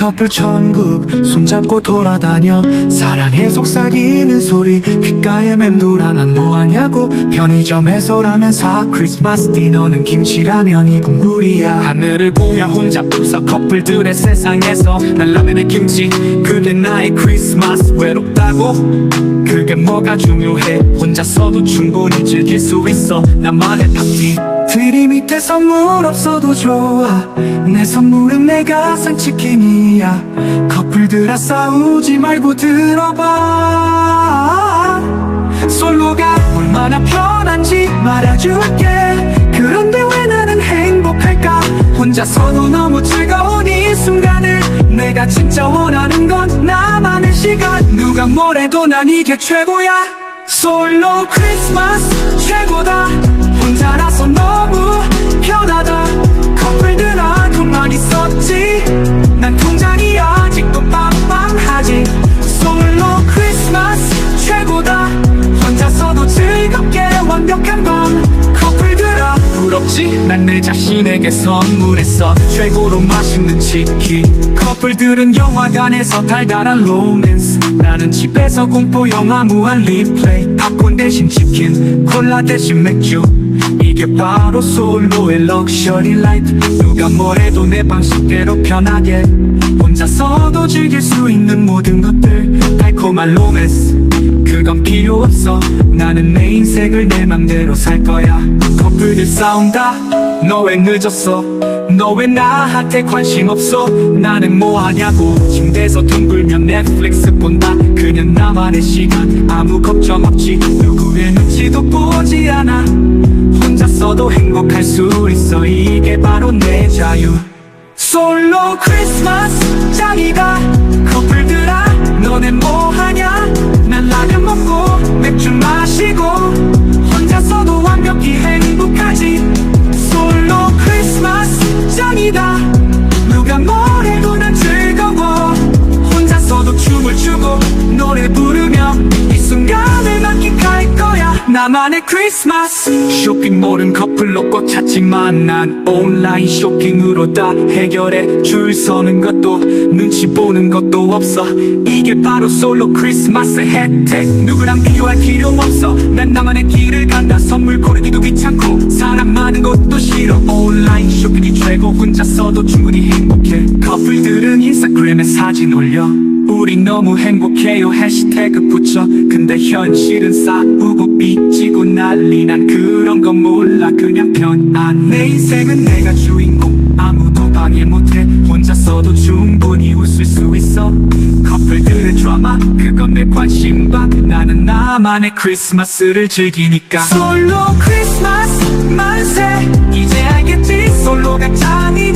커플 천국 손잡고 돌아다녀. 사랑해 속삭이는 소리 귓가에 맴돌아. 난 뭐하냐고 편의점에서 라면 사 크리스마스 디너는 김치라면이 국물이야. 하늘을 보며 혼자 웃어 커플들의 세상에서 난 라면에 김치 그게 나의 크리스마스. 외롭다고? 그게 뭐가 중요해? 혼자서도 충분히 즐길 수 있어. 나만의 탑티 트리 밑에 선물 없어도 좋아. 내 선물은 내가 산 치킨이 야. 커플들아 싸우지 말고 들어봐. 솔로가 얼마나 편한지 말해줄게. 그런데 왜 나는 행복할까? 혼자서도 너무 즐거운 이 순간을 내가 진짜 원하는 건 나만의 시간. 누가 뭐래도 난 이게 최고야. 솔로 크리스마스 최고다. 혼자라서 너무 편하다 완벽한 건 커플 들아 부럽지? 난 내 자신에게 선물했어. 최고로 맛있는 치킨. 커플들은 영화관에서 달달한 로맨스. 나는 집에서 공포 영화 무한 리플레이. 팝콘 대신 치킨 콜라 대신 맥주. 이게 바로 솔로의 럭셔리 라이프. 누가 뭐래도 내 방식대로 편하게. 혼자서도 즐길 수 있는 모든 것들. 달콤한 로맨스 그건 필요 없어. 나는 내 인생을 내 맘대로 살 거야. 커플들 싸운다. 너 왜 늦었어? 너 왜 나한테 관심 없어? 나는 뭐 하냐고. 침대에서 둥글면 넷플릭스 본다. 그냥 나만의 시간. 아무 걱정 없지 누구의 눈치도 보지 않아. 혼자서도 행복할 수 있어. 이게 바로 내 자유. 솔로 크리스마스 짱이다 나만의 크리스마스. 쇼핑몰은 커플로 꽉 찼지만 난 온라인 쇼핑으로 다 해결해 줄 서는 것도 눈치 보는 것도 없어. 이게 바로 솔로 크리스마스 혜택. 누구랑 비교할 필요 없어. 난 나만의 길을 간다. 선물 고르기도 귀찮고 사람 많은 것도 싫어. 온라인 쇼핑이 최고. 혼자서도 충분히 행복해. 커플들은 인스타그램에 사진 올려 우리 너무 행복해요. 해시태그 붙여. 근데 현실은 싸우고 삐지고 난리 난 그런 거 몰라. 그냥 편안. 내 인생은 내가 주인공. 아무도 방해 못해. 혼자서도 충분히 웃을 수 있어. 커플들의 드라마. 그건 내 관심 밖 나는 나만의 크리스마스를 즐기니까. 솔로 크리스마스 만세. 이제 알겠지? 솔로가 짱이